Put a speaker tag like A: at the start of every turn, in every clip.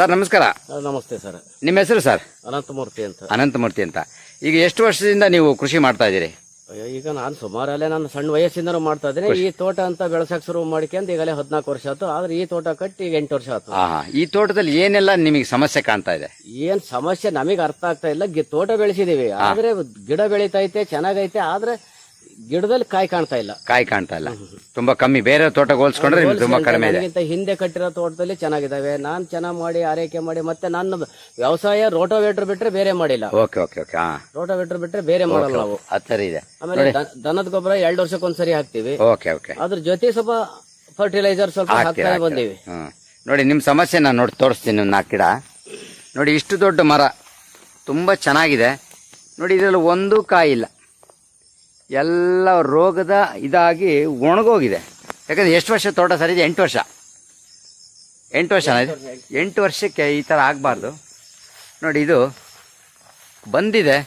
A: Sir ನಮಸ್ಕಾರ.
B: ನಮಸ್ತೆ sir.
A: ನಿಮ್ಮ ಹೆಸರು ಸರ್?
B: ಅನಂತಮೂರ್ತಿ ಅಂತ.
A: ಅನಂತಮೂರ್ತಿ ಅಂತ. ಈಗ ಎಷ್ಟು ವರ್ಷದಿಂದ ನೀವು ಕೃಷಿ ಮಾಡ್ತಾ ಇದ್ದೀರಿ?
B: ಈಗ ನಾನು ಸುಮಾರಲ್ಲೇ ನಾನು ಸಣ್ಣ ವಯಸ್ಸಿಂದನೂ ಮಾಡ್ತಾ ಇದ್ದೀನಿ. ಈ ತೋಟ ಅಂತ ಬೆಳೆಸಕ್ ಶುರು ಮಾಡ್ಕೊಂಡು ಈಗಲೇ ಹದಿನಾಲ್ಕು ವರ್ಷ ಆಯ್ತು. ಆದ್ರೆ ಈ ತೋಟ ಕಟ್ಟಿ ಈಗ ಎಂಟು ವರ್ಷ ಆಯ್ತು.
A: ಹಾ ಈ ತೋಟದಲ್ಲಿ ಏನೆಲ್ಲ ನಿಮಗೆ ಸಮಸ್ಯೆ ಕಾಣ್ತಾ ಇದೆ?
B: ಏನ್ ಸಮಸ್ಯೆ ನಮಗೆ ಅರ್ಥ ಆಗ್ತಾ ಇಲ್ಲ. ಗಿ- ತೋಟ ಬೆಳೆಸಿದೀವಿ. ಆದ್ರೆ ಗಿಡ ಬೆಳಿತೈತೆ ಚೆನ್ನಾಗೈತೆ. ಆದ್ರೆ ಗಿಡದಲ್ಲಿ ಕಾಯಿ ಕಾಣ್ತಾ ಇಲ್ಲ.
A: ಕಾಯಿ ಕಾಣ್ತಾ ಇಲ್ಲ. ತುಂಬಾ ಕಮ್ಮಿ. ಬೇರೆ ತೋಟ ಹೋಲ್ಸ್ಕೊಂಡ್ರೆ ನಿಮ್ಗೆ ತುಂಬಾ ಕಡಿಮೆ ಇದೆ.
B: ನನಗಿಂತ ಹಿಂದೆ ಕಟ್ಟಿರೋ ತೋಟದಲ್ಲಿ ಚೆನ್ನಾಗಿದ್ದಾವೆ. ನಾನ್ ಚೆನ್ನಾಗಿ ಮಾಡಿ ಆರೈಕೆ ಮಾಡಿ ಮತ್ತೆ ನಾನು ವ್ಯವಸಾಯ ರೋಟೋವೇಟರ್ ಬಿಟ್ರೆ ಬೇರೆ ಮಾಡಿಲ್ಲ.
A: Okay okay okay. ಹಾ.
B: ರೋಟೋವೇಟರ್ ಬಿಟ್ರೆ ಬೇರೆ ಮಾಡಲ್ಲ ನಾವು.
A: ಆ ಥರ ಇದೆ.
B: ಆಮೇಲೆ ದನದ ಗೊಬ್ಬರ ಎರಡು ವರ್ಷಕ್ಕೊಂದ್ಸರಿ ಹಾಕ್ತಿವಿ.
A: Okay okay.
B: ಅದ್ರ ಜೊತೆ ಸ್ವಲ್ಪ ಫರ್ಟಿಲೈಸರ್ ಸ್ವಲ್ಪ ಹಾಕ್ತಾನೆ ಬಂದೀವಿ.
A: ಹ್ಮ್. ನೋಡಿ ನಿಮ್ಮ ಸಮಸ್ಯೆ ನಾನು ನೋಡಿ ತೋರಿಸ್ತೀನಿ ಒಂದು ನಾಲ್ಕು ಗಿಡ. ನೋಡಿ ಇಷ್ಟು ದೊಡ್ಡ ಮರ. ತುಂಬಾ ಚೆನ್ನಾಗಿದೆ. ನೋಡಿ ಇದರಲ್ಲಿ ಒಂದು ಕಾಯಿ ಇಲ್ಲ. ಎಲ್ಲ ರೋಗದ ಇದಾಗಿ ಒಣಗೋಗಿದೆ. ಯಾಕಂದರೆ ಎಷ್ಟು ವರ್ಷ ತೋಟ ಸರ್ ಇದೆ? ಎಂಟು ವರ್ಷ. ಎಂಟು ವರ್ಷ ಎಂಟು ವರ್ಷಕ್ಕೆ ಈ ಥರ ಆಗಬಾರ್ದು. ನೋಡಿ ಇದು ಬಂದಿದೆ.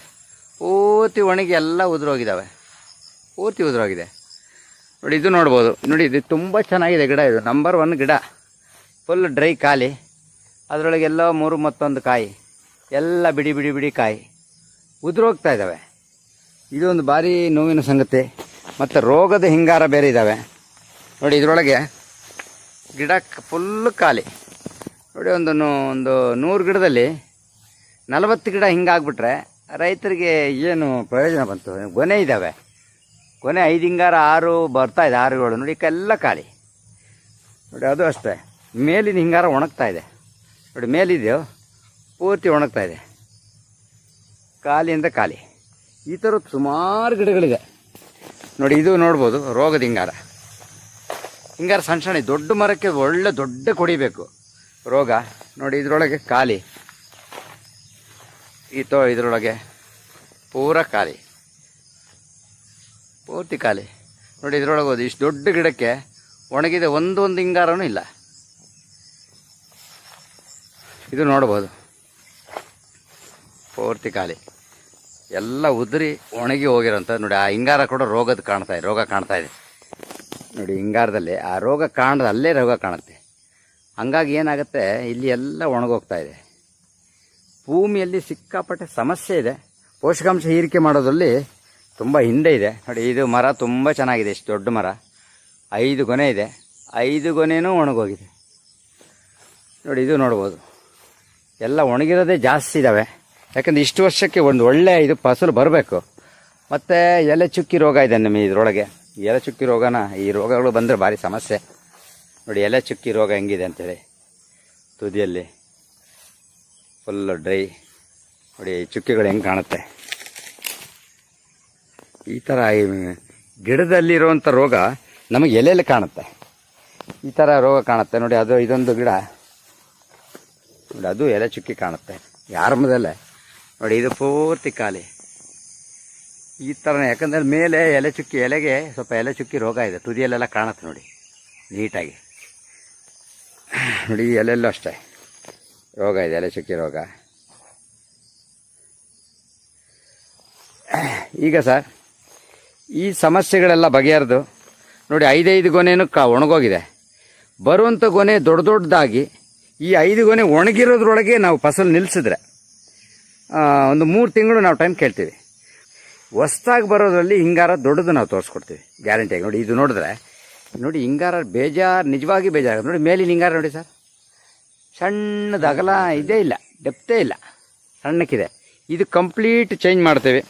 A: ಪೂರ್ತಿ ಒಣಗಿ ಎಲ್ಲ ಉದುರೋಗಿದ್ದಾವೆ ಪೂರ್ತಿ ಉದುರೋಗಿದೆ. ನೋಡಿ ಇದು ನೋಡ್ಬೋದು. ನೋಡಿ ಇದು ತುಂಬ ಚೆನ್ನಾಗಿದೆ ಗಿಡ ಇದು. ನಂಬರ್ ಒನ್ ಗಿಡ. ಫುಲ್ ಡ್ರೈ ಖಾಲಿ. ಅದರೊಳಗೆಲ್ಲ ಮೂರು ಮತ್ತೊಂದು ಕಾಯಿ. ಎಲ್ಲ ಬಿಡಿ ಬಿಡಿ ಬಿಡಿ ಕಾಯಿ. ಉದುರೋಗ್ತಾ ಇದ್ದಾವೆ ಇದೊಂದು ಭಾರಿ ನೋವಿನ ಸಂಗತಿ. ಮತ್ತು ರೋಗದ ಹಿಂಗಾರ ಬೇರೆ ಇದ್ದಾವೆ ನೋಡಿ ಇದರೊಳಗೆ ಗಿಡ ಫುಲ್ ಖಾಲಿ. ನೋಡಿ ಒಂದು ಒಂದು ನೂರು ಗಿಡದಲ್ಲಿ ನಲವತ್ತು ಗಿಡ ಹಿಂಗಾಗ್ಬಿಟ್ರೆ ರೈತರಿಗೆ ಏನು ಪ್ರಯೋಜನ ಬಂತು? ಗೊನೆ ಇದ್ದಾವೆ ಕೊನೆ ಐದು ಹಿಂಗಾರ ಆರು ಬರ್ತಾ ಇದೆ, ಆರುಗಳು. ನೋಡಿ ಎಲ್ಲ ಖಾಲಿ. ನೋಡಿ ಅದು ಅಷ್ಟೇ. ಮೇಲಿನ ಹಿಂಗಾರ ಒಣಗ್ತಾ ಇದೆ. ನೋಡಿ ಮೇಲಿದೆಯೋ, ಪೂರ್ತಿ ಒಣಗ್ತಾ ಇದೆ. ಖಾಲಿಯಿಂದ ಖಾಲಿ. ಈ ಥರದ್ದು ಸುಮಾರು ಗಿಡಗಳಿದೆ. ನೋಡಿ, ಇದು ನೋಡ್ಬೋದು, ರೋಗದ ಹಿಂಗಾರ. ಹಿಂಗಾರ ಸಣ್ಣ ಸಣ್ಣ ದೊಡ್ಡ ಮರಕ್ಕೆ ಒಳ್ಳೆ ದೊಡ್ಡ ಕೊಡಿಬೇಕು ರೋಗ, ನೋಡಿ, ಇದರೊಳಗೆ ಖಾಲಿ. ಈ ತೋ, ಇದರೊಳಗೆ ಪೂರ ಖಾಲಿ. ಪೂರ್ತಿ ಖಾಲಿ. ನೋಡಿ, ಇದರೊಳಗೆ ಹೋದ ಇಷ್ಟು ದೊಡ್ಡ ಗಿಡಕ್ಕೆ ಒಣಗಿದೆ ಒಂದೊಂದು ಹಿಂಗಾರನೂ ಇಲ್ಲ. ಇದು ನೋಡ್ಬೋದು. ಪೂರ್ತಿ ಖಾಲಿ. ಎಲ್ಲ ಉದುರಿ ಒಣಗಿ ಹೋಗಿರೋಂಥ, ನೋಡಿ ಆ ಹಿಂಗಾರ ಕೂಡ ರೋಗದ ಕಾಣ್ತಾ ಇದೆ, ರೋಗ ಕಾಣ್ತಾ ಇದೆ. ನೋಡಿ ಹಿಂಗಾರದಲ್ಲಿ ಆ ರೋಗ ಕಾಣದ ಅಲ್ಲೇ ರೋಗ ಕಾಣುತ್ತೆ. ಹಂಗಾಗಿ ಏನಾಗುತ್ತೆ, ಇಲ್ಲಿ ಎಲ್ಲ ಒಣಗೋಗ್ತಾ ಇದೆ. ಭೂಮಿಯಲ್ಲಿ ಸಿಕ್ಕಾಪಟ್ಟೆ ಸಮಸ್ಯೆ ಇದೆ. ಪೋಷಕಾಂಶ ಹೀರಿಕೆ ಮಾಡೋದ್ರಲ್ಲಿ ತುಂಬ ಹಿಂದೆ ಇದೆ. ನೋಡಿ ಇದು ಮರ ತುಂಬ ಚೆನ್ನಾಗಿದೆ, ಇಷ್ಟು ದೊಡ್ಡ ಮರ. ಐದು ಗೊನೆ ಇದೆ. ಐದು ಗೊನೆನೂ ಒಣಗೋಗಿದೆ. ನೋಡಿ ಇದು ನೋಡ್ಬೋದು. ಎಲ್ಲ ಒಣಗಿರೋದೇ ಜಾಸ್ತಿ ಇದ್ದಾವೆ ಯಾಕಂದ್ರೆ ಇಷ್ಟು ವರ್ಷಕ್ಕೆ ಒಂದು ಒಳ್ಳೆ ಇದು ಫಸಲು ಬರಬೇಕು. ಮತ್ತು ಎಲೆ ಚುಕ್ಕಿ ರೋಗ ಇದೆ ನಮಗೆ ಇದರೊಳಗೆ. ಎಲೆ ಚುಕ್ಕಿ ರೋಗನ ಈ ರೋಗಗಳು ಬಂದರೆ ಭಾರಿ ಸಮಸ್ಯೆ. ನೋಡಿ, ಎಲೆ ಚುಕ್ಕಿ ರೋಗ ಹೆಂಗಿದೆ ಅಂತೇಳಿ. ತುದಿಯಲ್ಲಿ ಫುಲ್ಲು ಡ್ರೈ ನೋಡಿ ಚುಕ್ಕಿಗಳು ಹೆಂಗೆ ಕಾಣುತ್ತೆ. ಈ ಥರ ಗಿಡದಲ್ಲಿರುವಂಥ ರೋಗ ನಮಗೆ ಎಲೆಯಲ್ಲಿ ಕಾಣುತ್ತೆ. ಈ ಥರ ರೋಗ ಕಾಣುತ್ತೆ. ನೋಡಿ, ಅದು ಇದೊಂದು ಗಿಡ. ನೋಡಿ, ಅದು ಎಲೆ ಚುಕ್ಕಿ ಕಾಣುತ್ತೆ. ಆರಂಭದಲ್ಲೇ ನೋಡಿ, ಇದು ಪೂರ್ತಿ ಖಾಲಿ. ಈ ಥರ ಯಾಕಂದ್ರೆ ಮೇಲೆ ಎಲೆ ಚುಕ್ಕಿ, ಎಲೆಗೆ ಸ್ವಲ್ಪ ಎಲೆ ಚುಕ್ಕಿ ರೋಗ ಇದೆ. ತುದಿಯಲ್ಲೆಲ್ಲ ಕಾಣುತ್ತೆ ನೋಡಿ, ನೀಟಾಗಿ. ನೋಡಿ ಎಲೆಲ್ಲೂ ಅಷ್ಟೇ. ರೋಗ ಇದೆ, ಎಲೆ ಚುಕ್ಕಿ ರೋಗ. ಈಗ ಸರ್, ಈ ಸಮಸ್ಯೆಗಳೆಲ್ಲ ಬಗೆಹರಿದು, ನೋಡಿ, ಐದೈದು ಗೊನೆನೂ ಕ ಒಣಗೋಗಿದೆ. ಬರುವಂಥ ಗೊನೆ ದೊಡ್ಡ ದೊಡ್ಡದಾಗಿ, ಈ ಐದು ಗೊನೆ ಒಣಗಿರೋದ್ರೊಳಗೆ ನಾವು ಫಸಲು ನಿಲ್ಲಿಸಿದ್ರೆ ಒಂದು ಮೂರು ತಿಂಗಳು ನಾವು ಟೈಮ್ ಕೇಳ್ತೀವಿ. ಹೊಸ್ದಾಗಿ ಬರೋದ್ರಲ್ಲಿ ಹಿಂಗಾರ ದೊಡ್ಡದು ನಾವು ತೋರಿಸ್ಕೊಡ್ತೀವಿ ಗ್ಯಾರಂಟಿಯಾಗಿ ನೋಡಿ, ಇದು ನೋಡಿದ್ರೆ, ನೋಡಿ, ಹಿಂಗಾರ ಬೇಜಾರು, ನಿಜವಾಗಿ ಬೇಜಾರು ನೋಡಿ, ಮೇಲಿನ ಹಿಂಗಾರ ನೋಡಿ ಸರ್. ಸಣ್ಣದ ಅಗಲ ಇದೇ ಇಲ್ಲ ಡೆಪ್ತೇ ಇಲ್ಲ. ಸಣ್ಣಕ್ಕಿದೆ. ಇದು ಕಂಪ್ಲೀಟ್ ಚೇಂಜ್ ಮಾಡ್ತೀವಿ.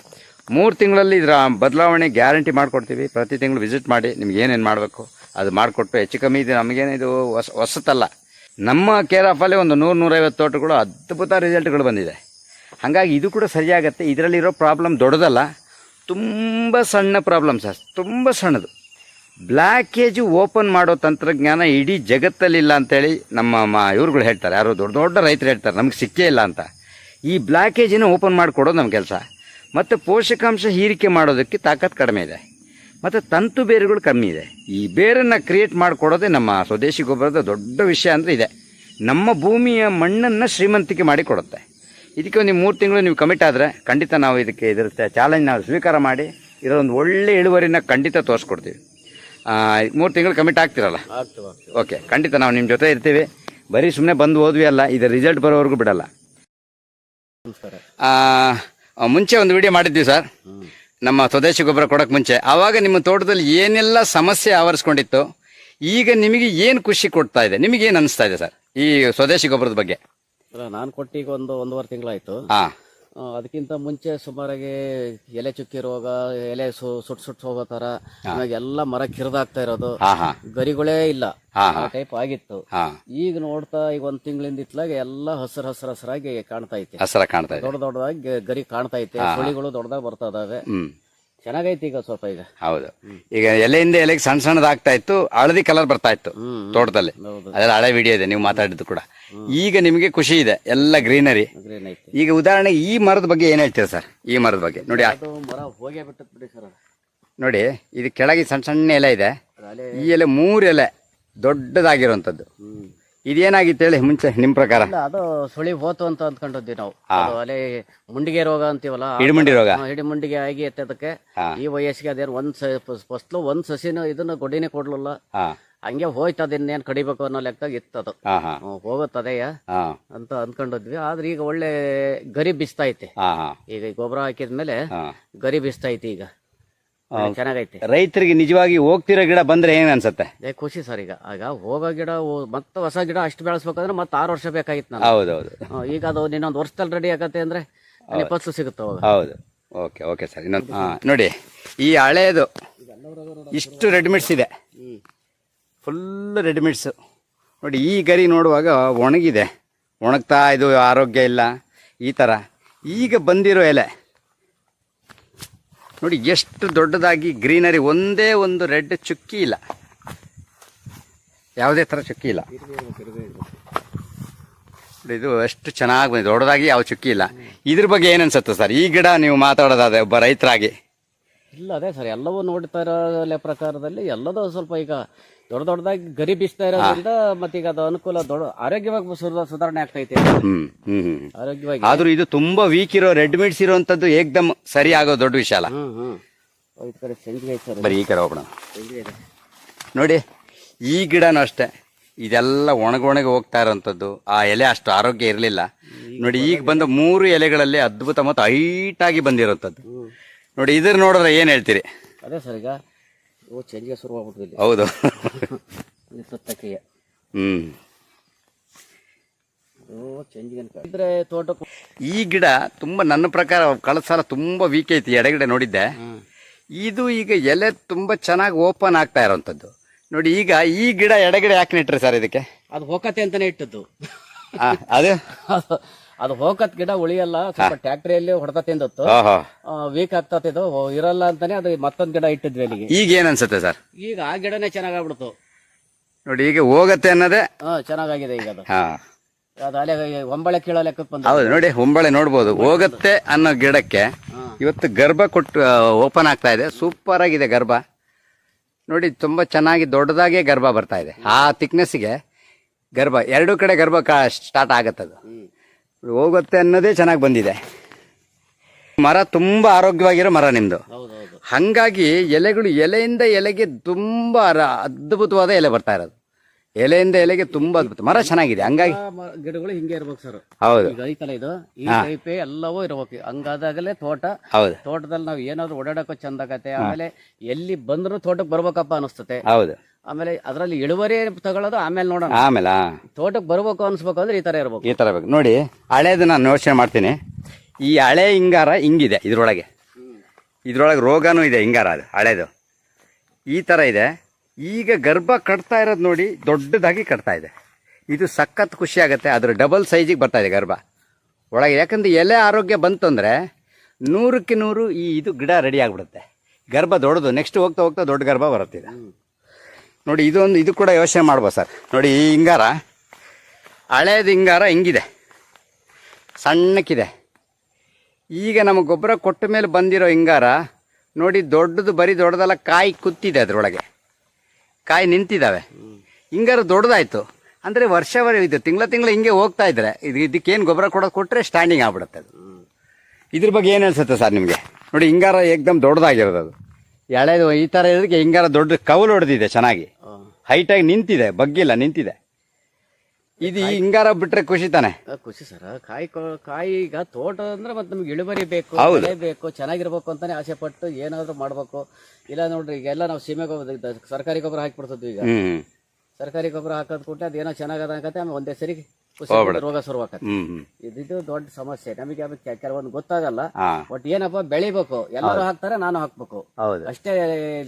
A: ಮೂರು ತಿಂಗಳಲ್ಲಿ ಇದರ ಬದಲಾವಣೆ ಗ್ಯಾರಂಟಿ ಮಾಡಿಕೊಡ್ತೀವಿ. ಪ್ರತಿ ತಿಂಗಳು ವಿಸಿಟ್ ಮಾಡಿ ನಿಮ್ಗೆ ಏನೇನು ಮಾಡಬೇಕು, ಅದು ಮಾಡಿಕೊಟ್ಟು ಹೆಚ್ಚು ಕಮ್ಮಿ ಇದು, ನಮಗೇನು ಇದು ಹೊಸ ಹೊಸತಲ್ಲ. ನಮ್ಮ ಕೇರ್ ಆಫಲ್ಲಿ ಒಂದು ನೂರು ನೂರೈವತ್ತು ತೋಟಗಳು ಅದ್ಭುತ ರಿಸಲ್ಟ್ಗಳು ಬಂದಿದೆ. ಹಾಗಾಗಿ ಇದು ಕೂಡ ಸರಿಯಾಗತ್ತೆ. ಇದರಲ್ಲಿರೋ ಪ್ರಾಬ್ಲಮ್ ದೊಡ್ಡದಲ್ಲ. ತುಂಬ ಸಣ್ಣ ಪ್ರಾಬ್ಲಮ್ ಸರ್. ತುಂಬ ಸಣ್ಣದು. ಬ್ಲ್ಯಾಕೇಜು ಓಪನ್ ಮಾಡೋ ತಂತ್ರಜ್ಞಾನ ಇಡೀ ಜಗತ್ತಲ್ಲಿಲ್ಲ ಅಂತೇಳಿ ನಮ್ಮ ಮ, ಇವ್ರುಗಳು ಹೇಳ್ತಾರೆ. ಯಾರೋ ದೊಡ್ಡ ದೊಡ್ಡ ರೈತರು ಹೇಳ್ತಾರೆ. ನಮ್ಗೆ ಸಿಕ್ಕೇ ಇಲ್ಲ ಅಂತ. ಈ ಬ್ಲ್ಯಾಕೇಜಿನ ಓಪನ್ ಮಾಡಿಕೊಡೋದು ನಮ್ಮ ಕೆಲಸ. ಮತ್ತು ಪೋಷಕಾಂಶ ಹೀರಿಕೆ ಮಾಡೋದಕ್ಕೆ ತಾಕತ್ತು ಕಡಿಮೆ ಇದೆ. ಮತ್ತು ತಂತು ಬೇರುಗಳು ಕಮ್ಮಿ ಇದೆ. ಈ ಬೇರನ್ನು ಕ್ರಿಯೇಟ್ ಮಾಡಿಕೊಡೋದೇ ನಮ್ಮ ಸ್ವದೇಶಿ ಗೊಬ್ಬರದ ದೊಡ್ಡ ವಿಷಯ ಅಂದರೆ ಇದೆ. ನಮ್ಮ ಭೂಮಿಯ ಮಣ್ಣನ್ನು ಶ್ರೀಮಂತಿಕೆ ಮಾಡಿ ಕೊಡುತ್ತೆ. ಇದಕ್ಕೆ ನೀವು ಮೂರು ತಿಂಗಳು ನೀವು ಕಮಿಟ್ ಆದರೆ ಖಂಡಿತ ನಾವು ಇದಕ್ಕೆ ಇದರ ಚಾಲೆಂಜ್ ನಾವು ಸ್ವೀಕಾರ ಮಾಡಿ ಇದರ ಒಂದು ಒಳ್ಳೆ ಇಳುವರಿನ ಖಂಡಿತ ತೋರಿಸ್ಕೊಡ್ತೀವಿ. ಮೂರು ತಿಂಗಳು ಕಮಿಟ್ ಆಗ್ತಿರಲ್ಲ? ಓಕೆ ಖಂಡಿತ ನಾವು ನಿಮ್ಮ ಜೊತೆ ಇರ್ತೀವಿ. ಬರೀ ಸುಮ್ಮನೆ ಬಂದು ಹೋದ್ವಿ ಅಲ್ಲ ಇದು ರಿಸಲ್ಟ್ ಬರೋವರೆಗೂ ಬಿಡಲ್ಲ. ಮುಂಚೆ ಒಂದು ವಿಡಿಯೋ ಮಾಡಿದ್ವಿ ಸರ್ ನಮ್ಮ ಸ್ವದೇಶಿ ಗೊಬ್ಬರ ಕೊಡೋಕೆ ಮುಂಚೆ. ಆವಾಗ ನಿಮ್ಮ ತೋಟದಲ್ಲಿ ಏನೆಲ್ಲ ಸಮಸ್ಯೆ ಆವರಿಸ್ಕೊಂಡಿತ್ತು ಈಗ ನಿಮಗೆ ಏನು ಖುಷಿ ಕೊಡ್ತಾ ಇದೆ? ನಿಮಗೇನು ಅನಿಸ್ತಾ ಇದೆ ಸರ್ ಈ ಸ್ವದೇಶಿ ಗೊಬ್ಬರದ ಬಗ್ಗೆ?
B: ಅಲ್ಲ ನಾನು ಕೊಟ್ಟೀಗ ಒಂದು ಒಂದೂವರೆ ತಿಂಗಳಾಯ್ತು.
A: ಹಾಂ.
B: ಅದಕ್ಕಿಂತ ಮುಂಚೆ ಸುಮಾರಾಗಿ ಎಲೆ ಚುಕ್ಕಿ ರೋಗ ಎಲೆ ಸು ಸುಟ್ ಸುಟ್ ಹೋಗೋ ತರ ಇವಾಗ ಎಲ್ಲ ಮರ ಕಿರಿದಾಗ್ತಾ ಇರೋದು.
A: ಹಾಂ ಹಾಂ.
B: ಗರಿಗಳೇ ಇಲ್ಲ.
A: ಹಾ,
B: ಆ ಟೈಪ್ ಆಗಿತ್ತು.
A: ಹಾಂ.
B: ಈಗ ನೋಡ್ತಾ ಈಗ ಒಂದ್ ತಿಂಗಳಿಂದ ಇತ್ಲಾಗೆ ಎಲ್ಲ ಹಸಿರು ಹಸಿರು ಹಸಿರಾಗಿ ಕಾಣ್ತಾ ಐತೆ.
A: ಹಸರ ಕಾಣ್ತಾ ಇದೆ.
B: ದೊಡ್ಡ ದೊಡ್ಡದಾಗಿ ಗ- ಗರಿ ಕಾಣ್ತಾ ಐತೆ. ಸುಳಿಗಳು ದೊಡ್ಡದಾಗಿ ಬರ್ತಾ ಇದಾವೆ.
A: ಹ್ಮ್.
B: ಚೆನ್ನಾಗೈತಿ ಈಗ ಸ್ವಲ್ಪ ಈಗ.
A: ಹೌದು. ಈಗ ಎಲೆಯಿಂದ ಎಲೆಗೆ ಸಣ್ಣ ಸಣ್ಣದಾಗ್ತಾ ಇತ್ತು ಹಳದಿ ಕಲರ್ ಬರ್ತಾ ಇತ್ತು ತೋಟದಲ್ಲಿ. ಅದೆಲ್ಲ ಹಳೆ ವಿಡಿಯೋ ಇದೆ ನೀವು ಮಾತಾಡಿದ್ದು ಕೂಡ. ಈಗ ನಿಮಗೆ ಖುಷಿ ಇದೆ ಎಲ್ಲ ಗ್ರೀನರಿ
B: ಗ್ರೀನ್
A: ಈಗ ಉದಾಹರಣೆಗೆ ಈ ಮರದ ಬಗ್ಗೆ ಏನ್ ಹೇಳ್ತೀರಾ ಸರ್? ಈ ಮರದ ಬಗ್ಗೆ. ನೋಡಿ
B: ಅದು ಮರ ಹೋಗೇ ಬಿಡಿ ಸರ್
A: ನೋಡಿ ಇದು ಕೆಳಗೆ ಸಣ್ಣ ಸಣ್ಣ ಎಲೆ ಇದೆ. ಈ ಎಲೆ ಮೂರು ಎಲೆ ದೊಡ್ಡದಾಗಿರುವಂಥದ್ದು.
B: ಹ್ಮ್.
A: ಇದೇನಾಗಿತ್ತು ಹೇಳಿ ಮುಂಚೆ ನಿಮ್ ಪ್ರಕಾರ?
B: ಇಲ್ಲ ಅದು ಸುಳಿ ಹೋತು ಅಂತ ಅಂದ್ಕೊಂಡಿದ್ವಿ ನಾವು. ಅದು ಅಲೆ ಮುಂಡಿಗೆ ರೋಗ ಅಂತೀವಲ್ಲ ಆ
A: ಹಿಡಿಮುಂಡಿ ರೋಗ.
B: ಹಿಡಿಮುಂಡಿಗೆ ಹಿಡಿ ಮುಂಡಿಗೆ ಆಗಿ ಎತ್ತದಕ್ಕೆ ಈ ವಯಸ್ಸಿಗೆ ಅದೇನು ಒಂದ್ ಫಸ್ಟ್ಲು ಒಂದ್ ಸಸಿನ ಇದನ್ನ ಗೊಡಿನೇ ಕೊಡ್ಲಿಲ್ಲ.
A: ಹಾ.
B: ಹಂಗೆ ಹೋಯ್ತದ ಅದನ್ನೇನ್ ಕಡಿಬೇಕು ಅನ್ನೋ ಲೆಕ್ಕದಾಗ ಇತ್ತದು
A: ಹಾ ಹಾ.
B: ಹ್ಮ್, ಹೋಗುತ್ತದೆಯ
A: ಹಾ.
B: ಅಂತ ಅಂದ್ಕೊಂಡಿದ್ವಿ. ಆದ್ರೆ ಈಗ ಒಳ್ಳೆ ಗರಿ ಬಿಸ್ತೈತೆ
A: ಹಾ ಹಾ.
B: ಈಗ ಗೊಬ್ಬರ ಹಾಕಿದ್ಮೇಲೆ
A: ಹಾ.
B: ಗರಿ ಬಿಸ್ತೈತೆ ಈಗ. ಚೆನ್ನಾಗೈತೆ.
A: ರೈತರಿಗೆ ನಿಜವಾಗಿ ಹೋಗ್ತಿರೋ ಗಿಡ ಬಂದ್ರೆ ಏನ್ ಅನ್ಸುತ್ತೆ?
B: ಏ ಖುಷಿ ಸರ್ ಈಗ. ಆಗ ಹೋಗೋ ಗಿಡ ಹೋ- ಮತ್ತೆ ಹೊಸ ಗಿಡ ಅಷ್ಟು ಬೆಳೆಸ್ಬೇಕಂದ್ರೆ ಮತ್ತೆ ಆರು ವರ್ಷ ಬೇಕಾಗಿತ್ತು ನಾನು
A: ಹೌದೌದು.
B: ಹ್ಮ್, ಈಗ ಅದು ಇನ್ನೊಂದು ವರ್ಷದಲ್ಲಿ ರೆಡಿ ಆಗತ್ತೆ ಅಂದ್ರೆ ಅಲ್ಲಿ ಸಿಗುತ್ತೆ ಅವಾಗ.
A: ಹೌದು. Okay okay sir. ಇನ್ನೊಂದು ಹಾ ನೋಡಿ ಈ ಹಳೇದು ಇಷ್ಟು ರೆಡಿಮೇಡ್ಸ್ ಇದೆ.
B: ಹ್ಮ್.
A: ಫುಲ್ ರೆಡಿಮೇಡ್ಸು ನೋಡಿ ಈ ಗರಿ ನೋಡುವಾಗ ಒಣಗಿದೆ. ಒಣಗ್ತಾ ಇದು ಆರೋಗ್ಯ ಇಲ್ಲ. ಈ ಥರ ಈಗ ಬಂದಿರೋ ಎಲೆ. ನೋಡಿ, ಎಷ್ಟು ದೊಡ್ಡದಾಗಿ ಗ್ರೀನರಿ, ಒಂದೇ ಒಂದು ರೆಡ್ ಚುಕ್ಕಿ ಇಲ್ಲ. ಯಾವುದೇ ಥರ ಚುಕ್ಕಿ ಇಲ್ಲ. ಇದು ಎಷ್ಟು ಚೆನ್ನಾಗಿ ಬಂದಿದೆ. ದೊಡ್ಡದಾಗಿ ಯಾವ ಚುಕ್ಕಿ ಇಲ್ಲ. ಇದ್ರ ಬಗ್ಗೆ ಏನು ಸರ್? ಈ ಗಿಡ ನೀವು ಮಾತಾಡೋದಾದ್ರೆ ಒಬ್ಬ ರೈತರಾಗಿ.
B: ಇಲ್ಲ, ಅದೇ ಸರ್. ಎಲ್ಲವೂ ನೋಡ್ತಾ ಇರೋ ಪ್ರಕಾರದಲ್ಲಿ ಎಲ್ಲದೂ ಸ್ವಲ್ಪ ಈಗ ದೊಡ್ಡ ದೊಡ್ಡದಾಗಿ ಗರಿ ಬೀಸ್ತಾ ಇರೋದ್ರಿಂದ ಮತ್ತೆ ಈಗ ಅದು ಅನುಕೂಲ ದೊಡ್ಡ ಆರೋಗ್ಯವಾಗಿ ಸುಧಾ- ಸುಧಾರಣೆ ಆಗ್ತೈತೆ
A: ಹ್ಮ್ ಹ್ಮ್ ಹ್ಮ್.
B: ಆರೋಗ್ಯವಾಗಿ.
A: ಆದ್ರೂ ಇದು ತುಂಬಾ ವೀಕ್ ಇರೋ ರೆಡ್ ಮೀಟ್ಸ್ ಇರುವಂತದ್ದು ಏಕ್ದಮ್ ಸರಿ ಆಗೋ ದೊಡ್ಡ ವಿಷಯ ಅಲ್ಲ.
B: ಹ್ಮ್ ಹ್ಮ್. ಈ ಕಡೆ ಸಂಜಿಗೆ ಐತೆ ಸರ್.
A: ಬರೀ ಈ ಕಡೆ ಹೋಗೋಣ
B: ಸಂಜಿಗೆ ಇದೆ.
A: ನೋಡಿ ಈ ಗಿಡನೂ ಅಷ್ಟೇ. ಇದೆಲ್ಲ ಒಣಗೊಣಗಿ ಹೋಗ್ತಾ ಇರೋಂಥದ್ದು. ಆ ಎಲೆ ಅಷ್ಟು ಆರೋಗ್ಯ ಇರಲಿಲ್ಲ. ನೋಡಿ ಈಗ ಬಂದ ಮೂರು ಎಲೆಗಳಲ್ಲಿ ಅದ್ಭುತ ಮತ್ತು ಹೈಟ್ ಆಗಿ ಬಂದಿರೋಂಥದ್ದು ನೋಡಿ ಇದ್ರ ನೋಡಿದ್ರೆ ಏನು ಹೇಳ್ತೀರಿ?
B: ಅದೇ ಸರ್ ಈಗ ಶುರು
A: ಹೌದು.
B: ಹ್ಞೂ ಇದ್ರೆ ತೋಟಕ್ಕೆ
A: ಈ ಗಿಡ ತುಂಬಾ ನನ್ನ ಪ್ರಕಾರ ಕಳೆದ ಸಲ ತುಂಬಾ ವೀಕ್ ಐತಿ ಎಡಗಡೆ ನೋಡಿದ್ದೆ. ಇದು ಈಗ ಎಲೆ ತುಂಬಾ ಚೆನ್ನಾಗಿ ಓಪನ್ ಆಗ್ತಾ ಇರೋಂಥದ್ದು. ನೋಡಿ ಈಗ ಈ ಗಿಡ ಎಡಗಡೆ ಯಾಕೆ ನೆಟ್ರಿ ಸರ್ ಇದಕ್ಕೆ?
B: ಅದು ಹೋಗತ್ತೆ ಅಂತಾನೆ ಇಟ್ಟದ್ದು.
A: ಅದು
B: ಅದು- ಹೋಗತ್ ಗಿಡ ಉಳಿಯಲ್ಲ ಸ್ವಲ್ಪ ಟ್ಯಾಕ್ಟ್ರಿಯಲ್ಲಿ ಹೊಡೆತ ತಿಂದತ್ತು ವೀಕ್ ಆಗ್ತತಿದು ಇರಲ್ಲ ಅಂತಾನೆ ಅದು ಮತ್ತೊಂದ್ ಗಿಡ ಇಟ್ಟಿದ್ವಿ ಅಲ್ಲಿಗೆ.
A: ಈಗ ಏನ್ ಅನ್ಸುತ್ತೆ ಸರ್?
B: ಈಗ ಆ ಗಿಡನೇ ಚೆನ್ನಾಗಾಗ್ಬಿಡ್ತು.
A: ನೋಡಿ ಈಗ ಹೋಗತ್ತೆ ಅನ್ನೋದೇ
B: ಹಾ ಚೆನ್ನಾಗಾಗಿದೆ ಈಗ ಅದು.
A: ಹಾ.
B: ಅದು ಅಲೆ ಒಂಬಳೆ ಕೀಳೋ ಲೆಕ್ಕಕ್ಕೆ ಬಂದ
A: ಹೌದು ನೋಡಿ ಹೊಂಬಳೆ ನೋಡ್ಬೋದು. ಹೋಗತ್ತೆ ಅನ್ನೋ ಗಿಡಕ್ಕೆ ಇವತ್ತು ಗರ್ಭ ಕೊಟ್ಟು ಓಪನ್ ಆಗ್ತಾ ಇದೆ. ಸೂಪರ್ ಆಗಿದೆ ಗರ್ಭ. ನೋಡಿ ತುಂಬಾ ಚೆನ್ನಾಗಿ ದೊಡ್ಡದಾಗೆ ಗರ್ಭ ಬರ್ತಾ ಇದೆ. ಆ ಥಿಕ್ನೆಸ್ಗೆ ಗರ್ಭ ಎರಡು ಕಡೆ ಗರ್ಭ ಸ್ಟಾರ್ಟ್ ಆಗತ್ತದು. ಹೋಗುತ್ತೆ ಅನ್ನೋದೇ ಚೆನ್ನಾಗಿ ಬಂದಿದೆ. ಮರ ತುಂಬಾ ಆರೋಗ್ಯವಾಗಿರೋ ಮರ ನಿಮ್ದು.
B: ಹೌದು
A: ಹಂಗಾಗಿ ಎಲೆಗಳು ಎಲೆಯಿಂದ ಎಲೆಗೆ ತುಂಬಾ ಅದ್ಭುತವಾದ ಎಲೆ ಬರ್ತಾ ಇರೋದು. ಎಲೆಯಿಂದ ಎಲೆಗೆ ತುಂಬಾ ಅದ್ಭುತ. ಮರ ಚೆನ್ನಾಗಿದೆ ಹಂಗಾಗಿ.
B: ಗಿಡಗಳು ಹಿಂಗೆ ಇರ್ಬೇಕು ಸರ್
A: ಹೌದು.
B: ಐತಲ್ಲ ಇದು? ಈ ಟೈಪೇ ಎಲ್ಲವೂ ಇರ್ಬೇಕು. ಹಂಗಾದಾಗಲೇ ತೋಟ.
A: ಹೌದು.
B: ತೋಟದಲ್ಲಿ ನಾವು ಏನಾದ್ರು ಓಡಾಡಕ್ಕೂ ಚಂದ ಆಗತ್ತೆ. ಆಮೇಲೆ ಎಲ್ಲಿ ಬಂದ್ರು ತೋಟಕ್ಕೆ ಬರ್ಬೇಕಪ್ಪ ಅನಿಸ್ತತೆ.
A: ಹೌದು.
B: ಆಮೇಲೆ ಅದರಲ್ಲಿ ಇಳುವರಿ ತಗೊಳ್ಳೋದು ಆಮೇಲೆ ನೋಡೋಣ.
A: ಆಮೇಲೆ? ಆ,
B: ತೋಟಕ್ಕೆ ಬರ್ಬೇಕು ಅನ್ಸ್ಬೇಕು ಅಂದ್ರೆ ಈ ತರ ಇರ್ಬೇಕು.
A: ಈ ತರ ಇರ್ಬೇಕು. ನೋಡಿ ಹಳೇದು ನಾನು ಯೋಚನೆ ಮಾಡ್ತೀನಿ. ಈ ಹಳೆ ಹಿಂಗಾರ ಹಿಂಗಿದೆ ಇದ್ರೊಳಗೆ. ಇದ್ರೊಳಗೆ ರೋಗನೂ ಇದೆ ಹಿಂಗಾರ ಅದು ಹಳೇದು. ಈ ಥರ ಇದೆ. ಈಗ ಗರ್ಭ ಕಟ್ತಾ ಇರೋದು ನೋಡಿ ದೊಡ್ಡದಾಗಿ ಕಟ್ತಾ ಇದೆ. ಇದು ಸಖತ್ ಖುಷಿ ಆಗುತ್ತೆ. ಅದ್ರ ಡಬಲ್ ಸೈಜಿಗೆ ಬರ್ತಾ ಇದೆ ಗರ್ಭ. ಒಳಗೆ ಯಾಕಂದ್ರೆ ಎಲೆ ಆರೋಗ್ಯ ಬಂತು ಅಂದರೆ ನೂರಕ್ಕೆ ನೂರು ಈ ಇದು ಗಿಡ ರೆಡಿ ಆಗಿಬಿಡುತ್ತೆ. ಗರ್ಭ ದೊಡ್ಡದು. ನೆಕ್ಸ್ಟ್ ಹೋಗ್ತಾ ಹೋಗ್ತಾ ದೊಡ್ಡ ಗರ್ಭ ಬರುತ್ತೆ ಇದು ನೋಡಿ, ಇದೊಂದು ಇದು ಕೂಡ ಯೋಚನೆ ಮಾಡ್ಬೋದು ಸರ್. ನೋಡಿ, ಈ ಹಿಂಗಾರ, ಹಳೇದು ಹಿಂಗಾರ ಹಿಂಗಿದೆ. ಸಣ್ಣಕ್ಕಿದೆ. ಈಗ ನಮ್ಮ ಗೊಬ್ಬರ ಕೊಟ್ಟ ಮೇಲೆ ಬಂದಿರೋ ಹಿಂಗಾರ, ನೋಡಿ, ದೊಡ್ಡದು ಬರೀ ದೊಡ್ಡದಲ್ಲ, ಕಾಯಿ ಕುತ್ತಿದೆ ಅದರೊಳಗೆ. ಕಾಯಿ ನಿಂತಿದ್ದಾವೆ ಹಿಂಗಾರ ದೊಡ್ಡದಾಯಿತು. ಅಂದರೆ ವರ್ಷವರೆ ಇದು ತಿಂಗಳ ತಿಂಗಳ ಹಿಂಗೆ ಹೋಗ್ತಾ ಇದ್ರೆ, ಇದು ಇದಕ್ಕೇನು ಗೊಬ್ಬರ ಕೊಡೋದು ಕೊಟ್ಟರೆ ಸ್ಟ್ಯಾಂಡಿಂಗ್ ಆಗ್ಬಿಡುತ್ತೆ ಅದು. ಇದ್ರ ಬಗ್ಗೆ ಏನು ಅನ್ಸುತ್ತೆ ಸರ್ ನಿಮಗೆ? ನೋಡಿ, ಹಿಂಗಾರ ಏಕ್ದಮ್ ದೊಡ್ಡದಾಗಿರೋದು ಅದು. ಎಳೆದು ಈ ಥರ ಇದಕ್ಕೆ ಹಿಂಗಾರ ದೊಡ್ಡ ಕವಲು ಹೊಡೆದಿದೆ ಚೆನ್ನಾಗಿ. ಹೈಟಾಗಿ ನಿಂತಿದೆ ಬಗ್ಗಿಲ್ಲ ನಿಂತಿದೆ. ಇದು ಈ ಹಿಂಗಾರ ಬಿಟ್ರೆ ಖುಷಿ ತಾನೆ?
B: ಖುಷಿ ಸರ್. ಕಾಯಿ ಕೊ- ಕಾಯಿ ಈಗ ತೋಟ ಅಂದ್ರೆ ಮತ್ತೆ ನಮ್ಗೆ ಇಳುವರಿ ಬೇಕು. ಬೆಳೆ ಬೇಕು ಚೆನ್ನಾಗಿರ್ಬೇಕು ಅಂತಾನೆ ಆಸೆ ಪಟ್ಟು ಏನಾದ್ರು ಮಾಡ್ಬೇಕು. ಇಲ್ಲ ನೋಡ್ರಿ ಈಗ ಎಲ್ಲ ನಾವು ಸೀಮೆ ಗೊಬ್ಬರ ಇದು ಸರ್ಕಾರಿ ಗೊಬ್ಬರ ಹಾಕಿಬಿಡ್ತಿದ್ವಿ ಈಗ.
A: ಹ್ಮ್.
B: ಸರ್ಕಾರಿ ಗೊಬ್ಬರ ಹಾಕೋದ್ ಕೂಟ ಅದೇನೋ ಚೆನ್ನಾಗದ ಅನ್ಕತ್ತೆ ಆಮೇಲೆ ಒಂದೇ ಸರಿ ರೋಗ
A: ಹ್ಮ್
B: ಇದಿದು ದೊಡ್ಡ ಸಮಸ್ಯೆ. ನಮಗೆ ಕೆ- ಕೆಲವೊಂದು ಗೊತ್ತಾಗಲ್ಲ. ಬಟ್ ಏನಪ್ಪ ಬೆಳಿಬೇಕು. ಎಲ್ಲರೂ ಹಾಕ್ತಾರೆ ನಾನು ಹಾಕ್ಬೇಕು. ಅಷ್ಟೇ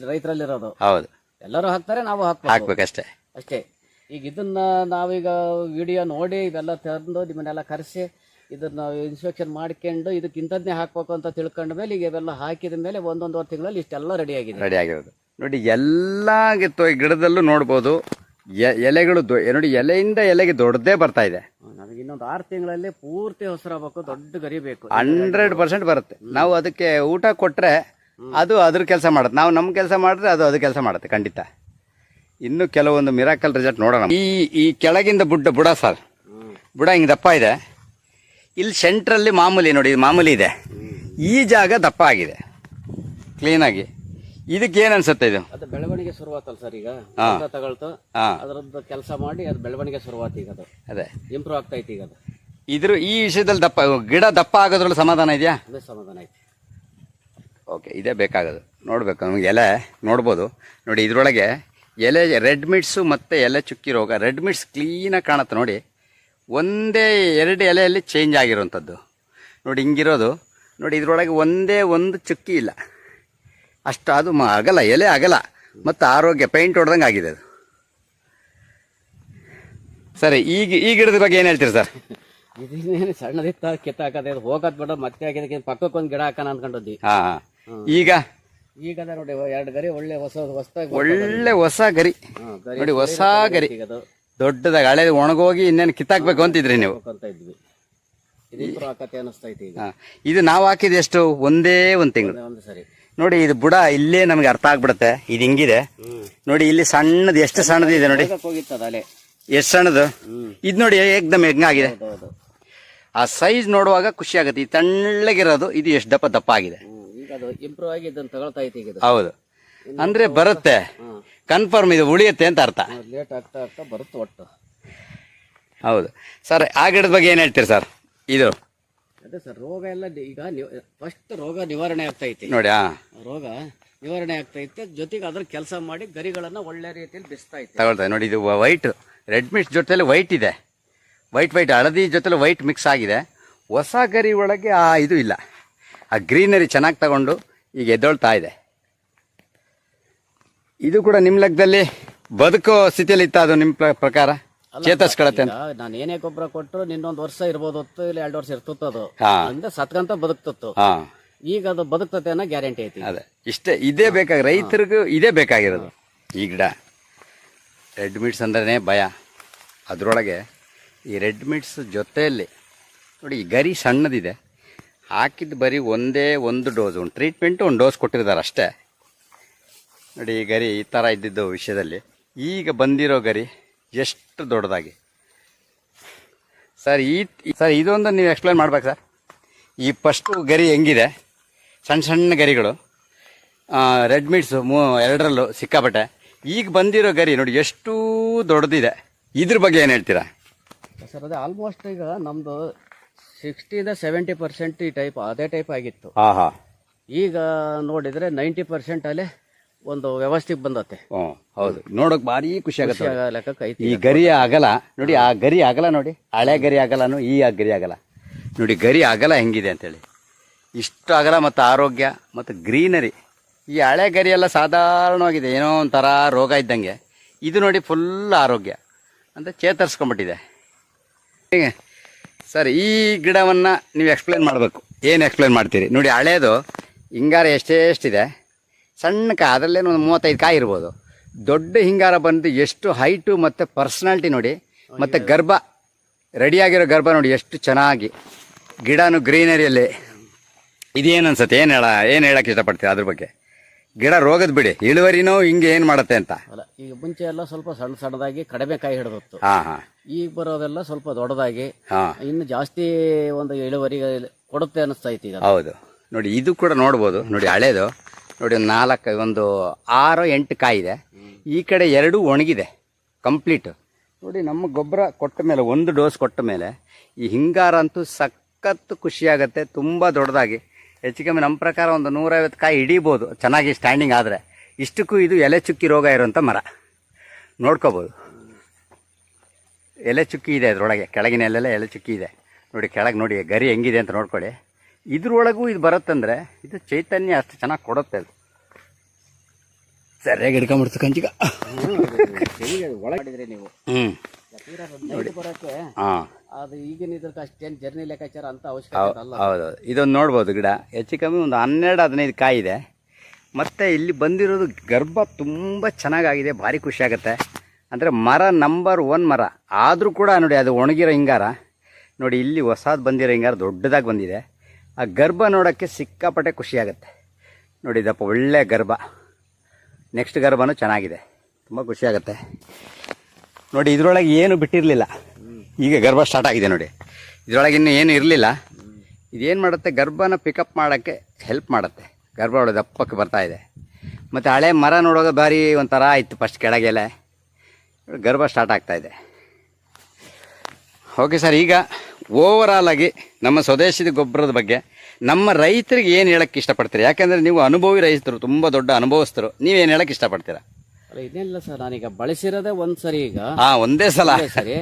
B: ರೈತರಲ್ಲಿರೋದು.
A: ಹೌದು.
B: ಎಲ್ಲರೂ ಹಾಕ್ತಾರೆ ನಾವು ಹಾಕ್ಬೇಕು.
A: ಅಷ್ಟೇ
B: ಅಷ್ಟೇ. ಈಗ ಇದನ್ನ ನಾವೀಗ ವಿಡಿಯೋ ನೋಡಿ ಇವೆಲ್ಲ ತಂದು ನಿಮ್ಮನ್ನೆಲ್ಲ ಕರೆಸಿ ಇದನ್ನ ಇನ್ಸ್ಪೆಕ್ಷನ್ ಮಾಡ್ಕೊಂಡು ಇದಕ್ಕೆ ಇಂಥದ್ನೇ ಹಾಕ್ಬೇಕು ಅಂತ ತಿಳ್ಕೊಂಡ ಮೇಲೆ ಈಗ ಇವೆಲ್ಲ ಹಾಕಿದ ಮೇಲೆ ಒಂದೊಂದುವರೆ ತಿಂಗಳಲ್ಲಿ ಇಷ್ಟೆಲ್ಲ ರೆಡಿ ಆಗಿದೆ.
A: ರೆಡಿ ಆಗಿರೋದು. ನೋಡಿ ಎಲ್ಲ ಗಿತ್ತು- ಗಿಡದಲ್ಲೂ ನೋಡ್ಬೋದು. ಎ- ಎಲೆಗಳು ದೊ- ನೋಡಿ ಎಲೆಯಿಂದ ಎಲೆಗೆ ದೊಡ್ಡದೇ ಬರ್ತಾ ಇದೆ.
B: ನಮಗೆ ಇನ್ನೊಂದು ಆರು ತಿಂಗಳಲ್ಲಿ ಪೂರ್ತಿ ಹೊಸರಾಗಬೇಕು ದೊಡ್ಡ ಗರಿಬೇಕು.
A: ಹಂಡ್ರೆಡ್ ಪರ್ಸೆಂಟ್ ಬರುತ್ತೆ. ನಾವು ಅದಕ್ಕೆ ಊಟ ಕೊಟ್ರೆ ಅದು ಅದ್ರ ಕೆಲಸ ಮಾಡುತ್ತೆ. ನಾವು ನಮ್ಮ ಕೆಲಸ ಮಾಡಿದ್ರೆ ಅದು ಅದು ಕೆಲಸ ಮಾಡುತ್ತೆ ಖಂಡಿತ. ಇನ್ನು ಕೆಲವೊಂದು ಮಿರಾಕಲ್ ರಿಸಲ್ಟ್ ನೋಡೋಣ. ಈ ಈ ಕೆಳಗಿಂದ ಬುಡ್ಡ ಬುಡ ಸರ್. ಬುಡ ಹಿಂಗೆ ದಪ್ಪ ಇದೆ. ಇಲ್ಲಿ ಸೆಂಟ್ರಲ್ಲಿ ಮಾಮೂಲಿ ನೋಡಿ ಇದು ಮಾಮೂಲಿ ಇದೆ. ಈ ಜಾಗ ದಪ್ಪ ಆಗಿದೆ. ಕ್ಲೀನಾಗಿ ಇದಕ್ಕೆ ಏನ್ ಅನ್ಸುತ್ತೆ ಇದು?
B: ಅದು ಬೆಳವಣಿಗೆ ಶುರುವಾತಲ್ಲ ಸರ್ ಈಗ. ತಗೊಳ್ತು
A: ಅದ್ರದ್ದು
B: ಅದರದ್ದು ಕೆಲಸ ಮಾಡಿ ಅದು ಬೆಳವಣಿಗೆ ಶುರುವಾತ ಈಗ ಅದು.
A: ಅದೇ.
B: ಇಂಪ್ರೂವ್ ಆಗ್ತೈತಿ ಈಗ ಅದು.
A: ಇದ್ರ ಈ ವಿಷಯದಲ್ಲಿ ದಪ್ಪ ಗಿಡ ದಪ್ಪ ಆಗೋದ್ರಲ್ಲಿ ಸಮಾಧಾನ ಇದೆಯಾ?
B: ಅದೇ ಸಮಾಧಾನ ಐತಿ.
A: ಓಕೆ ಇದೇ ಬೇಕಾಗೋದು. ನೋಡಬೇಕು ನಮಗೆ ಎಲೆ ನೋಡ್ಬೋದು. ನೋಡಿ ಇದರೊಳಗೆ ಎಲೆ ರೆಡ್ ಮಿಟ್ಸು ಮತ್ತು ಎಲೆ ಚುಕ್ಕಿ ರೋಗ ರೆಡ್ ಮಿಟ್ಸ್ ಕ್ಲೀನಾಗಿ ಕಾಣುತ್ತೆ ನೋಡಿ. ಒಂದೇ ಎರಡು ಎಲೆಯಲ್ಲಿ ಚೇಂಜ್ ಆಗಿರುವಂಥದ್ದು. ನೋಡಿ ಹಿಂಗಿರೋದು. ನೋಡಿ ಇದರೊಳಗೆ ಒಂದೇ ಒಂದು ಚುಕ್ಕಿ ಇಲ್ಲ. ಅಷ್ಟು ಅದು ಮ ಅಗಲ ಎಲೆ ಆಗಲ್ಲ. ಮತ್ತು ಆರೋಗ್ಯ ಪೇಂಟ್ ಹೊಡೆದಂಗೆ ಆಗಿದೆ ಅದು. ಸರಿ ಈಗ ಈ ಗಿಡದ ಬಗ್ಗೆ ಏನು ಹೇಳ್ತೀರಿ ಸರ್?
B: ಇದೇನು ಸಣ್ಣದಿತ್ತ ಕಿತ್ತಾಕದೆ ಅದು ಹೋಗೋದು ಬೇಡ ಮತ್ತೆ ಹಾಕಿದಕ್ಕೆ ಪಕ್ಕಕ್ಕೆ ಒಂದು ಗಿಡ ಹಾಕೋಣ ಅನ್ಕೊಂಡದ್ವಿ
A: ಹಾಂ ಈಗ?
B: ಈಗ ಅದ ನೋಡಿ ಎರಡು ಗರಿ ಒಳ್ಳೆ ಹೊಸ ಹೊಸದಾಗಿ
A: ಒಳ್ಳೆ ಹೊಸ ಗರಿ. ನೋಡಿ ಹೊಸ ಗರಿ. ದೊಡ್ಡದಾಗ ಹಳೆ ಒಣಗೋಗಿ ಇನ್ನೇನು ಕಿತ್ತಾಕ್ಬೇಕು ಅಂತಿದ್ರಿ ನೀವು?
B: ಅಂತ ಇದ್ವಿ. ಇದು.
A: ಇದು ನಾವು ಹಾಕಿದ ಎಷ್ಟು? ಒಂದೇ ಒಂದು ತಿಂಗಳು.
B: ಒಂದು ಸರಿ.
A: ನೋಡಿ ಇದು ಬುಡ ಇಲ್ಲೇ ನಮಗೆ ಅರ್ಥ ಆಗ್ಬಿಡುತ್ತೆ. ಇದು ಹಿಂಗಿದೆ. ನೋಡಿ ಇಲ್ಲಿ ಸಣ್ಣದು ಎಷ್ಟು ಸಣ್ಣದಿದೆ ನೋಡಿ. ಎಷ್ಟು ಸಣ್ಣದು? ಇದು ನೋಡಿ ಏಕ್ದಮ್ ಹೆಂಗಾಗಿದೆ. ಆ ಸೈಜ್ ನೋಡುವಾಗ ಖುಷಿ ಆಗುತ್ತೆ. ಈ ತಣ್ಣಗಿರೋದು ಇದು ಎಷ್ಟು ದಪ್ಪ ದಪ್ಪ ಆಗಿದೆ.
B: ಈಗ ಅದು ಇಂಪ್ರೂವ್ ಆಗಿ ತಗೊಳ್ತಾ ಐತಿ ಇದು.
A: ಹೌದು. ಅಂದ್ರೆ ಬರುತ್ತೆ. ಕನ್ಫರ್ಮ್ ಇದು ಉಳಿಯುತ್ತೆ ಅಂತ ಅರ್ಥ.
B: ಲೇಟ್ ಆಗ್ತಾ ಆಗ್ತಾ ಬರುತ್ತೆ ಒಟ್ಟು.
A: ಹೌದು. ಸರ್ ಆ ಗಿಡದ ಬಗ್ಗೆ ಏನು ಹೇಳ್ತೀರಿ ಸರ್? ಇದು.
B: ಅದೇ ಸರ್ ರೋಗ ಎಲ್ಲ ನಿ- ಈಗ ಫಸ್ಟ್ ರೋಗ ನಿವಾರಣೆ ಆಗ್ತೈತಿ
A: ನೋಡಿ ಆ
B: ರೋಗ ನಿವಾರಣೆ ಆಗ್ತೈತೆ ಜೊತೆಗೆ ಅದ್ರ ಕೆಲಸ ಮಾಡಿ ಗರಿಗಳನ್ನ ಒಳ್ಳೆ ರೀತಿಯಲ್ಲಿ ಬಿಸ್ತಾ ಐತೆ.
A: ತಗೊಳ್ತಾ ನೋಡಿ ಇದು ವೈಟ್ ರೆಡ್ ಮಿಕ್ಸ್ ಜೊತೆಲಿ ವೈಟ್ ಇದೆ. ವೈಟ್ ವೈಟ್ ಹಳದಿ ಜೊತೆಲಿ ವೈಟ್ ಮಿಕ್ಸ್ ಆಗಿದೆ. ಹೊಸ ಗರಿ ಒಳಗೆ ಆ ಇದು ಇಲ್ಲ. ಆ ಗ್ರೀನರಿ ಚೆನ್ನಾಗಿ ತಗೊಂಡು ಈಗ ಎದ್ದೊಳ್ತಾ ಇದೆ. ಇದು ಕೂಡ ನಿಮ್ಮ ಲೆಕ್ಕದಲ್ಲಿ ಬದುಕೋ ಸ್ಥಿತಿಯಲ್ಲಿ ಇತ್ತ ಅದು ನಿಮ್ಮ ಪ್ರಕಾರ? ಚೇತರಿಸ್ಕೊಳತ್ತೆ ಅಂತ
B: ನಾನು ಏನೇ ಗೊಬ್ಬರ ಕೊಟ್ಟರು ನಿನ್ನೊಂದು ವರ್ಷ ಇರ್ಬೋದು ಹೊತ್ತು ಇಲ್ಲ ಎರಡು ವರ್ಷ ಇರ್ತಿತ್ತು ಅದು.
A: ಅಂದ
B: ಅಂದ್ರೆ ಸತ್ಕಂತ ಬದುಕ್ತಿತ್ತು.
A: ಹಾ.
B: ಈಗ ಅದು ಬದುಕ್ತತೆ ಅನ್ನೋ ಗ್ಯಾರಂಟಿ ಐತಿ.
A: ಅದೇ. ಇಷ್ಟೇ ಇದೇ ಬೇಕಾಗಿ ರೈತರಿಗೂ ಇದೇ ಬೇಕಾಗಿರೋದು. ಈ ಗಿಡ. ರೆಡ್ ಮಿಟ್ಸ್ ಅಂದ್ರೆ ಭಯ. ಅದರೊಳಗೆ ಈ ರೆಡ್ ಮಿಟ್ಸ್ ಜೊತೆಯಲ್ಲಿ ನೋಡಿ ಈ ಗರಿ ಸಣ್ಣದಿದೆ. ಹಾಕಿದ್ದು ಬರೀ ಒಂದೇ ಒಂದು ಡೋಸ್ ಒಂದು ಟ್ರೀಟ್ಮೆಂಟು ಒಂದು ಡೋಸ್ ಕೊಟ್ಟಿರ್ತಾರೆ ಅಷ್ಟೇ. ನೋಡಿ ಈ ಗರಿ ಈ ಥರ ಇದ್ದಿದ್ದು ವಿಷಯದಲ್ಲಿ. ಈಗ ಬಂದಿರೋ ಗರಿ ಎಷ್ಟು ದೊಡ್ಡದಾಗಿ. ಸರ್ ಈ ಸರ್ ಇದೊಂದು ನೀವು ಎಕ್ಸ್ಪ್ಲೇನ್ ಮಾಡ್ಬೇಕು ಸರ್. ಈ ಫಸ್ಟು ಗರಿ ಹೆಂಗಿದೆ? ಸಣ್ಣ ಸಣ್ಣ ಗರಿಗಳು. ರೆಡ್ ಮೀಟ್ಸು ಮೂ ಎರಡರಲ್ಲೂ ಸಿಕ್ಕಾಪಟ್ಟೆ. ಈಗ ಬಂದಿರೋ ಗರಿ ನೋಡಿ ಎಷ್ಟು ದೊಡ್ಡದಿದೆ. ಇದ್ರ ಬಗ್ಗೆ ಏನು ಹೇಳ್ತೀರಾ?
B: ಸರ್ ಅದೇ ಆಲ್ಮೋಸ್ಟ್ ಈಗ ನಮ್ಮದು ಸಿಕ್ಸ್ಟಿಯಿಂದ ಸೆವೆಂಟಿ ಪರ್ಸೆಂಟ್ ಈ ಟೈಪ್ ಅದೇ ಟೈಪ್ ಆಗಿತ್ತು.
A: ಹಾಂ ಹಾಂ
B: ಈಗ ನೋಡಿದರೆ ನೈಂಟಿ ಪರ್ಸೆಂಟ್ ಅಲ್ಲೇ ಒಂದು ವ್ಯವಸ್ಥೆಗೆ ಬಂದತ್ತೆ
A: ಹ್ಞೂ ಹೌದು. ನೋಡೋಕೆ ಭಾರಿ ಖುಷಿ ಆಗುತ್ತೆ
B: ಖುಷಿ ಲೆಕ್ಕಕ್ಕೆ ಐತಿ
A: ಈ ಗರಿ ಆಗಲ್ಲ ನೋಡಿ ಆ ಗರಿ ಆಗಲ್ಲ ನೋಡಿ. ಹಳೆ ಗರಿ ಅಗಲನು ಈ ಆ ಗರಿ ಅಗಲ ನೋಡಿ ಗರಿ ಆಗಲ್ಲ ಹೆಂಗಿದೆ ಅಂತೇಳಿ. ಇಷ್ಟು ಆಗಲ್ಲ ಮತ್ತು ಆರೋಗ್ಯ ಮತ್ತು ಗ್ರೀನರಿ. ಈ ಹಳೆ ಗರಿ ಎಲ್ಲ ಸಾಧಾರಣವಾಗಿದೆ. ಏನೋ ಒಂಥರ ರೋಗ ಇದ್ದಂಗೆ. ಇದು ನೋಡಿ ಫುಲ್ ಆರೋಗ್ಯ. ಅಂತ ಚೇತರಿಸ್ಕೊಂಬಿಟ್ಟಿದೆ ಹೀಗೆ? ಸರ್ ಈ ಗಿಡವನ್ನು ನೀವು ಎಕ್ಸ್ಪ್ಲೇನ್ ಮಾಡಬೇಕು. ಏನು ಎಕ್ಸ್ಪ್ಲೇನ್ ಮಾಡ್ತೀರಿ? ನೋಡಿ ಹಳೇದು ಹಿಂಗಾರ ಎಷ್ಟೇ ಎಷ್ಟಿದೆ ಸಣ್ಣ ಕಾಯಿ ಅದರಲ್ಲೇನು ಒಂದು ಮೂವತ್ತೈದು ಕಾಯಿ ಇರ್ಬೋದು. ದೊಡ್ಡ ಹಿಂಗಾರ ಬಂದು ಎಷ್ಟು ಹೈಟು ಮತ್ತು ಪರ್ಸ್ನಾಲ್ಟಿ ನೋಡಿ ಮತ್ತು ಗರ್ಭ ರೆಡಿಯಾಗಿರೋ ಗರ್ಭ ನೋಡಿ ಎಷ್ಟು ಚೆನ್ನಾಗಿ. ಗಿಡನು ಗ್ರೀನರಿಯಲ್ಲಿ. ಇದೇನು ಅನ್ಸುತ್ತೆ ಏನು ಹೇಳ ಏನು ಹೇಳಕ್ಕೆ ಇಷ್ಟಪಡ್ತೀವಿ ಅದ್ರ ಬಗ್ಗೆ? ಗಿಡ ರೋಗದ ಬಿಡಿ ಇಳುವರಿನೂ ಹಿಂಗೆ ಏನು ಮಾಡುತ್ತೆ ಅಂತ?
B: ಅಲ್ಲ ಈಗ ಮುಂಚೆ ಎಲ್ಲ ಸ್ವಲ್ಪ ಸಣ್ಣ ಸಣ್ಣದಾಗಿ ಕಡಿಮೆ ಕಾಯಿ ಹಿಡಿದಿತ್ತು.
A: ಹಾಂ ಹಾಂ.
B: ಈಗ ಬರೋದೆಲ್ಲ ಸ್ವಲ್ಪ ದೊಡ್ಡದಾಗಿ.
A: ಹಾಂ.
B: ಇನ್ನು ಜಾಸ್ತಿ ಒಂದು ಇಳುವರಿ ಕೊಡುತ್ತೆ ಅನಿಸ್ತೈತಿ ಈಗ.
A: ಹೌದು. ನೋಡಿ ಇದು ಕೂಡ ನೋಡ್ಬೋದು. ನೋಡಿ ಹಳೇದು. ನೋಡಿ ಒಂದು ನಾಲ್ಕು, ಒಂದು ಆರು, ಎಂಟು ಕಾಯಿ ಇದೆ ಈ ಕಡೆ ಎರಡು ಒಣಗಿದೆ, ಕಂಪ್ಲೀಟ್. ನೋಡಿ, ನಮ್ಮ ಗೊಬ್ಬರ ಕೊಟ್ಟ ಮೇಲೆ, ಒಂದು ಡೋಸ್ ಕೊಟ್ಟ ಮೇಲೆ, ಈ ಹಿಂಗಾರ ಅಂತೂ ಸಖತ್ತು ಖುಷಿಯಾಗತ್ತೆ, ತುಂಬ ದೊಡ್ಡದಾಗಿ. ಹೆಚ್ಚು ಕಮ್ಮಿ ನಮ್ಮ ಪ್ರಕಾರ ಒಂದು ನೂರೈವತ್ತು ಕಾಯಿ ಹಿಡೀಬೋದು, ಚೆನ್ನಾಗಿ ಸ್ಟ್ಯಾಂಡಿಂಗ್ ಆದರೆ. ಇಷ್ಟಕ್ಕೂ ಇದು ಎಲೆ ಚುಕ್ಕಿ ರೋಗ ಇರುವಂಥ ಮರ. ನೋಡ್ಕೋಬೋದು. ಎಲೆ ಚುಕ್ಕಿ ಇದೆ ಅದರೊಳಗೆ, ಕೆಳಗಿನ ಎಲೆಲ್ಲ ಎಲೆ ಚುಕ್ಕಿ ಇದೆ. ನೋಡಿ, ಕೆಳಗೆ ನೋಡಿ, ಗರಿ ಹೆಂಗಿದೆ ಅಂತ ನೋಡ್ಕೊಳ್ಳಿ. ಇದ್ರೊಳಗೂ ಇದು ಬರುತ್ತಂದ್ರೆ ಇದು ಚೈತನ್ಯ ಅಷ್ಟು ಚೆನ್ನಾಗಿ ಕೊಡುತ್ತೆ ಅದು. ಸರಿಯಾಗಿ ಹಿಡ್ಕೊಂಬಿಡ್ತು ಕಂಚಿಗ.
B: ಒಳಗಡೆ ನೀವು.
A: ಹ್ಞೂ
B: ಅದು ಈಗಿನ ಅಷ್ಟೇನು ಜರ್ನಿ ಲೆಕ್ಕಾಚಾರ ಅಂತ ಅವಶ್ಯಕತೆ ಅಲ್ಲ.
A: ಹೌದೌದು. ಇದೊಂದು ನೋಡ್ಬೋದು ಗಿಡ. ಹೆಚ್ಚು ಕಮ್ಮಿ ಒಂದು ಹನ್ನೆರಡು ಹದಿನೈದು ಕಾಯಿ ಇದೆ. ಮತ್ತು ಇಲ್ಲಿ ಬಂದಿರೋದು ಗರ್ಭ ತುಂಬ ಚೆನ್ನಾಗಾಗಿದೆ. ಭಾರಿ ಖುಷಿ ಆಗುತ್ತೆ. ಅಂದರೆ ಮರ ನಂಬರ್ ಒನ್ ಮರ. ಆದರೂ ಕೂಡ ನೋಡಿ ಅದು ಒಣಗಿರೋ ಹಿಂಗಾರ. ನೋಡಿ ಇಲ್ಲಿ ಹೊಸದು ಬಂದಿರೋ ಹಿಂಗಾರ ದೊಡ್ಡದಾಗಿ ಬಂದಿದೆ. ಆ ಗರ್ಭ ನೋಡೋಕ್ಕೆ ಸಿಕ್ಕಾಪಟ್ಟೆ ಖುಷಿಯಾಗುತ್ತೆ. ನೋಡಿದಪ್ಪ ಒಳ್ಳೆ ಗರ್ಭ. ನೆಕ್ಸ್ಟ್ ಗರ್ಭನೂ ಚೆನ್ನಾಗಿದೆ. ತುಂಬ ಖುಷಿಯಾಗುತ್ತೆ. ನೋಡಿ, ಇದರೊಳಗೆ ಏನು ಬಿಟ್ಟಿರಲಿಲ್ಲ. ಈಗ ಗರ್ಭ ಸ್ಟಾರ್ಟ್ ಆಗಿದೆ ನೋಡಿ. ಇದರೊಳಗೆ ಇನ್ನೂ ಏನು ಇರಲಿಲ್ಲ. ಇದೇನು ಮಾಡುತ್ತೆ? ಗರ್ಭನ ಪಿಕಪ್ ಮಾಡೋಕ್ಕೆ ಹೆಲ್ಪ್ ಮಾಡುತ್ತೆ. ಗರ್ಭ ಒಳಗೆ ದಪ್ಪಕ್ಕೆ ಬರ್ತಾ ಇದೆ. ಮತ್ತು ಹಳೆ ಮರ ನೋಡೋದು ಭಾರಿ ಒಂಥರ ಇತ್ತು ಫಸ್ಟ್ ಕೆಳಗೆಲ್ಲ. ಗರ್ಭ ಸ್ಟಾರ್ಟ್ ಆಗ್ತಾಯಿದೆ ಓಕೆ ಸರ್, ಈಗ ಓವರಾಲ್ ಆಗಿ ನಮ್ಮ ಸ್ವದೇಶಿ ಗೊಬ್ಬರದ ಬಗ್ಗೆ ನಮ್ಮ ರೈತರಿಗೆ ಏನು ಹೇಳಕ್ಕೆ ಇಷ್ಟಪಡ್ತೀರಿ? ಯಾಕಂದರೆ ನೀವು ಅನುಭವಿ ರೈತರು ತುಂಬ ದೊಡ್ಡ ಅನುಭವಸ್ಥರು. ನೀವೇನು ಹೇಳಕ್ಕೆ ಇಷ್ಟಪಡ್ತೀರಾ?
B: ಅಲ್ಲ ಸರ್ ನಾನೀಗ ಬಳಸಿರೋದೇ ಒಂದು ಸರಿ ಈಗ.
A: ಹಾಂ ಒಂದೇ ಸಲ.
B: ಸರಿ.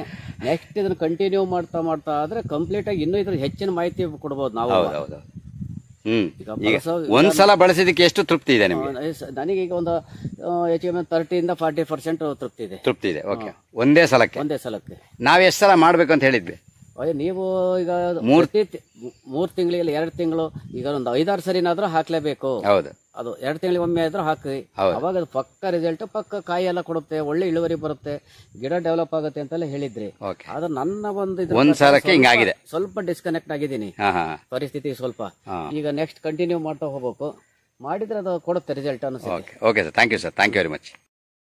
B: ನೆಕ್ಸ್ಟ್ ಇದನ್ನು ಕಂಟಿನ್ಯೂ ಮಾಡ್ತಾ ಮಾಡ್ತಾ ಆದರೆ ಕಂಪ್ಲೀಟ್ ಆಗಿ ಇನ್ನೂ ಇದ್ರ ಹೆಚ್ಚಿನ ಮಾಹಿತಿ ಕೊಡ್ಬೋದು ನಾವು.
A: ಹೌದು ಹ್ಞೂ
B: ಈಗ
A: ಈಗ ಒಂದು ಸಲ ಬಳಸಿದ್ದಕ್ಕೆ ಎಷ್ಟು ತೃಪ್ತಿ ಇದೆ ನಿಮಗೆ?
B: ನನಗೆ ನನಗೀಗ ಒಂದು ಆ, ಹೆಚ್ಚು ಕಮ್ಮಿ ತರ್ಟಿಯಿಂದ ಫಾರ್ಟಿ ಪರ್ಸೆಂಟ್ ತೃಪ್ತಿ ಇದೆ.
A: ತೃಪ್ತಿ ಇದೆ ಓಕೆ ಒಂದೇ ಸಲಕ್ಕೆ.
B: ಒಂದೇ ಸಲಕ್ಕೆ.
A: ನಾವು ಎಷ್ಟು ಸಲ ಮಾಡಬೇಕು ಅಂತ ಹೇಳಿದ್ವಿ?
B: ಅಯ್ಯೋ ನೀವು ಈಗ
A: ಮೂರ್-
B: ಮೂರ್ ತಿಂಗಳಿಗೆ ಎರಡು ತಿಂಗಳು ಈಗ ಒಂದು ಐದಾರು ಸರಿನಾದ್ರೂ ಹಾಕ್ಲೇಬೇಕು.
A: ಹೌದು.
B: ಅದು ಎರಡು ತಿಂಗಳಿಗೆ ಒಮ್ಮೆ ಆದ್ರೂ ಹಾಕಿ. ಅವಾಗ ಅದು ಪಕ್ಕ ರಿಸಲ್ಟ್ ಪಕ್ಕ ಕಾಯಿ ಎಲ್ಲ ಕೊಡುತ್ತೆ ಒಳ್ಳೆ ಇಳುವರಿ ಬರುತ್ತೆ ಗಿಡ ಡೆವಲಪ್ ಆಗುತ್ತೆ ಅಂತೆಲ್ಲ ಹೇಳಿದ್ರಿ. ಆದ್ರೆ ನನ್ನ ಒಂದು
A: ಹಿಂಗಾಗಿದೆ.
B: ಸ್ವಲ್ಪ ಡಿಸ್ಕನೆಕ್ಟ್ ಆಗಿದ್ದೀನಿ. ಪರಿಸ್ಥಿತಿ ಸ್ವಲ್ಪ. ಈಗ ನೆಕ್ಸ್ಟ್ ಕಂಟಿನ್ಯೂ ಮಾಡ್ತಾ ಹೋಗ್ಬೇಕು. ಮಾಡಿದ್ರೆ ಅದು ಕೊಡುತ್ತೆ ರಿಸಲ್ಟ್ ಅನಿಸುತ್ತೆ
A: okay okay sir thank you sir thank you very much